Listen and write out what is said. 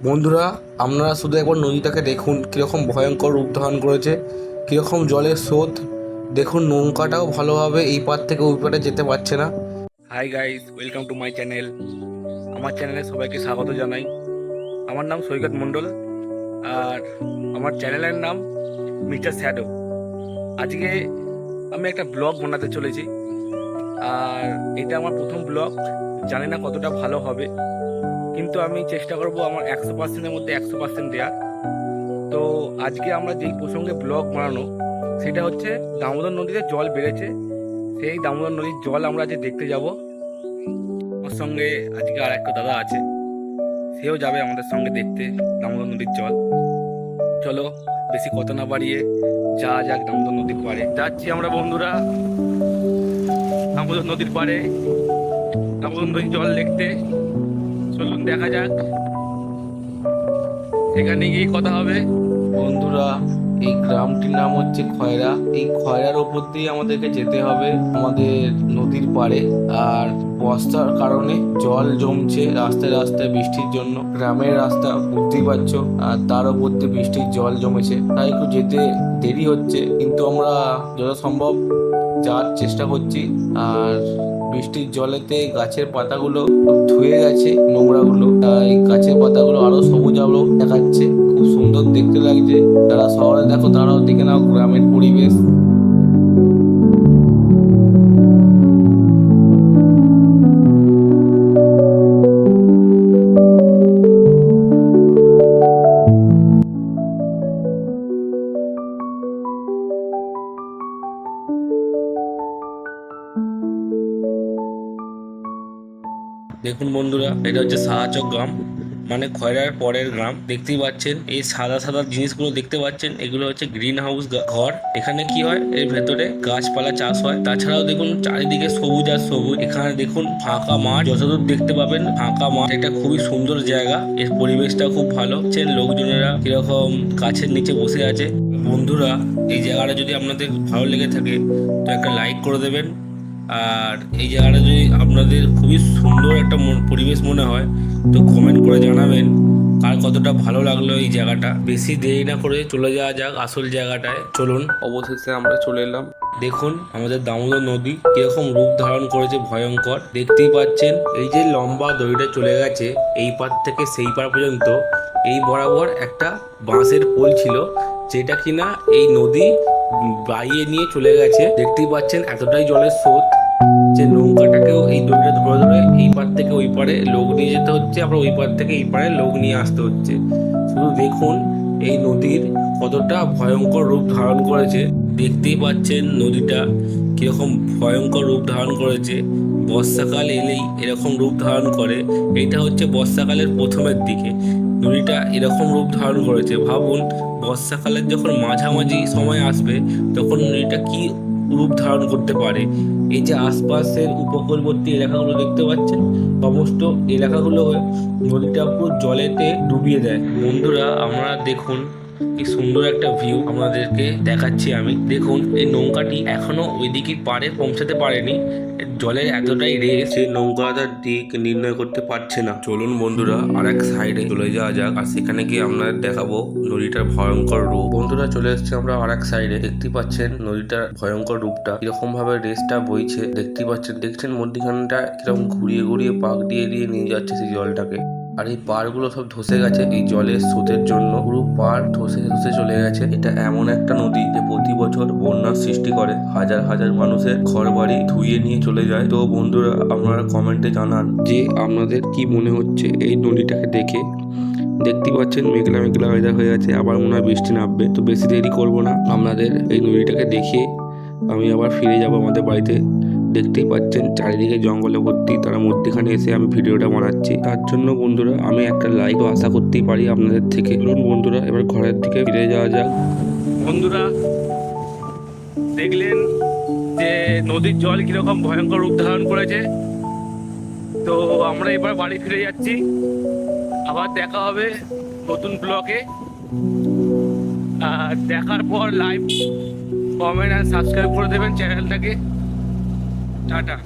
বন্ধুরা, আপনারা শুধু একবার নদীটাকে দেখুন, কীরকম ভয়ঙ্কর রূপ ধারণ করেছে, কীরকম জলের স্রোত। দেখুন, নৌকাটাও ভালোভাবে এই পার থেকে ওই পারে যেতে পারছে না। Hi guys welcome to my channel আমার চ্যানেলে সবাইকে স্বাগত জানাই। আমার নাম সৈকত মণ্ডল আর আমার চ্যানেলের নাম মিস্টার শ্যাডো আজকে আমি একটা ব্লগ বানাতে চলেছি। আর এটা আমার প্রথম ব্লগ। জানি না কতটা ভালো হবে। কিন্তু আমি চেষ্টা করব আমার একশো পার্সেন্টের মধ্যে একশো পার্সেন্ট দেওয়ার। তো আজকে আমরা যেই প্রসঙ্গে ব্লগ বানানো, সেটা হচ্ছে দামোদর নদীতে জল বেড়েছে। সেই দামোদর নদীর জল আমরা আজকে দেখতে যাব। আমার সঙ্গে আজকে আর একটা দাদা আছে, সেও যাবে আমাদের সঙ্গে দেখতে দামোদর নদীর জল। চলো বেশি কথা না বাড়িয়ে যা যাক দামোদর নদীর পাড়ে। যাচ্ছি আমরা বন্ধুরা। দামোদর নদীর পাড়ে। দামোদর নদীর জল দেখতে। চলুন দেখা যাক। এখানে গিয়ে কথা হবে। বন্ধুরা, এই গ্রামটির নাম হচ্ছে খয়রা। এই খয়রার ওপর দিয়ে আমাদেরকে যেতে হবে আমাদের নদীর পাড়ে। আর বস্তার কারণে জল জমছে রাস্তায় রাস্তায় বৃষ্টির জন্য। গ্রামের রাস্তা বুঝতেই পারছ, আর তার ওপর দিয়ে বৃষ্টির জল জমেছে। তাই একটু যেতে দেরি হচ্ছে, কিন্তু আমরা যত সম্ভব যাওয়ার চেষ্টা করছি। আর বৃষ্টির জলেতে গাছের পাতাগুলো ধুয়ে গেছে নোংরা গুলো তাই গাছের পাতাগুলো আরও সবুজ আলো দেখাচ্ছে। খুব সুন্দর দেখতে লাগছে। তারা শহরে দেখো তারাও দেখে নাও গ্রামের পরিবেশ। দেখুন বন্ধুরা, এটা হচ্ছে সাহাচক গ্রাম মানে খয়রার পরের গ্রাম। দেখতেই পাচ্ছেন, এই সাদা সাদা জিনিসগুলো দেখতে পাচ্ছেন, এগুলো হচ্ছে গ্রিন হাউস ঘর। এখানে কি হয়, এর ভেতরে গাছপালা চাষ হয়। তাছাড়াও দেখুন, চারিদিকে সবুজ আর সবুজ। এখানে দেখুন, ফাঁকা মাঠ। যতদূর দেখতে পাবেন, ফাঁকা মাঠ। এটা খুবই সুন্দর জায়গা। এর পরিবেশটা খুব ভালো। লোকজনেরা কীরকম গাছের নিচে বসে আছে। বন্ধুরা, এই জায়গাটা যদি আপনাদের ভালো লেগে থাকে, তো একটা লাইক করে দেবেন। আর এই জায়গাটা যদি আপনাদের খুবই সুন্দর একটা পরিবেশ মনে হয় তো কমেন্ট করে জানাবেন কার কতটা ভালো লাগল এই জায়গাটা। বেশি দেরি না করে চলে যাওয়া যাক আসল জায়গাটায়। চলুন। অবশেষে আমরা চলে এলাম। দেখুন আমাদের দামোদর নদী কীরকম রূপ ধারণ করেছে ভয়ঙ্কর। দেখতেই পাচ্ছেন এই যে লম্বা দড়িটা চলে গেছে এই পার থেকে সেই পার পর্যন্ত এই বরাবর একটা বাঁশের পোল ছিল যেটা কিনা এই নদী বাইয়ে নিয়ে চলে গেছে। দেখতেই পাচ্ছেন এতটাই জলের স্রোত। যে নৌকাটাকেও এই দড়িটা ধরে ধরে এই পার থেকে ওই পারে লোক নিয়ে যেতে হচ্ছে, আবার ওই পার থেকে এই পারে লোক নিয়ে আসতে হচ্ছে। শুধু দেখুন, এই নদীর কতটা ভয়ঙ্কর রূপ ধারণ করেছে। দেখতেই পাচ্ছেন নদীটা কীরকম ভয়ঙ্কর রূপ ধারণ করেছে। বর্ষাকাল এলেই এরকম রূপ ধারণ করে। এটা হচ্ছে বর্ষাকালের প্রথমের দিকে। নদীটা এরকম রূপ ধারণ করেছে। ভাবুন, বর্ষাকালের যখন মাঝামাঝি সময় আসবে, তখন নদীটা কি রূপ ধারণ করতে পারে। এই যে আশপাশের উপকূলবর্তী এলাকাগুলো দেখতে পাচ্ছেন, সমস্ত এলাকাগুলো নদীটা পুরো জলেতে ডুবিয়ে দেয়। বন্ধুরা আমরা দেখুন, কি সুন্দর একটা ভিউ আমাদেরকে দেখাচ্ছি আমি। দেখুন, এই নৌকাটি এখনও ওইদিকে পারে, পৌঁছাতে পারেনি। জলের এতটাই রেস যে নৌকাটার দিক নির্ণয় করতে পারছে না। চলুন বন্ধুরা আর এক সাইডে চলে যাওয়া যাক আর সেখানে গিয়ে আমরা দেখাবো নদীটার ভয়ঙ্কর রূপ। বন্ধুরা চলে এসেছে আমরা আর এক সাইডে দেখতে পাচ্ছেন নদীটার ভয়ঙ্কর রূপটা এরকম ভাবে রেসটা বইছে। দেখতে পাচ্ছেন দেখছেন মধ্যিখানটা কীরকম ঘুরিয়ে ঘুরিয়ে পাক দিয়ে দিয়ে নিয়ে যাচ্ছে সেই জলটাকে। আর এই পাড়গুলো সব ধসে গেছে, এই জলের স্রোতের জন্য। পুরো পাড় ধসে ধসে চলে গেছে। এটা এমন একটা নদী যে প্রতি বছর বন্যার সৃষ্টি করে। হাজার হাজার মানুষের ঘর বাড়ি ধুয়ে নিয়ে চলে যায়। তো বন্ধুরা, আপনারা কমেন্টে জানান যে আপনাদের কি মনে হচ্ছে এই নদীটাকে দেখে। দেখতে পাচ্ছেন মেঘলা মেঘলা ওয়েদার হয়ে আছে, আবার মনে হয় বৃষ্টি নামবে। তো বেশি দেরি করব না। আপনাদের এই নদীটাকে দেখে আমি আবার ফিরে যাব আমাদের বাড়িতে। দেখতেই পাচ্ছেন, চারিদিকে জঙ্গলে ভর্তি। তার মধ্যেখানে এসে আমি ভিডিওটা বানাচ্ছি। তার জন্য বন্ধুরা, আমি একটা লাইকও আশা করতেই পারি আপনাদের থেকে। চলুন বন্ধুরা, এবার ঘরের দিকে ফিরে যাওয়া যাক। বন্ধুরা, দেখলেন যে নদীর জল কীরকম ভয়ঙ্কর রূপ ধারণ করেছে? তো আমরা এবার বাড়ি ফিরে যাচ্ছি। আবার দেখা হবে নতুন ব্লকে দেখার পর লাইভ কমেন্ট আর সাবস্ক্রাইব করে দেবেন চ্যানেলটাকে। টাটা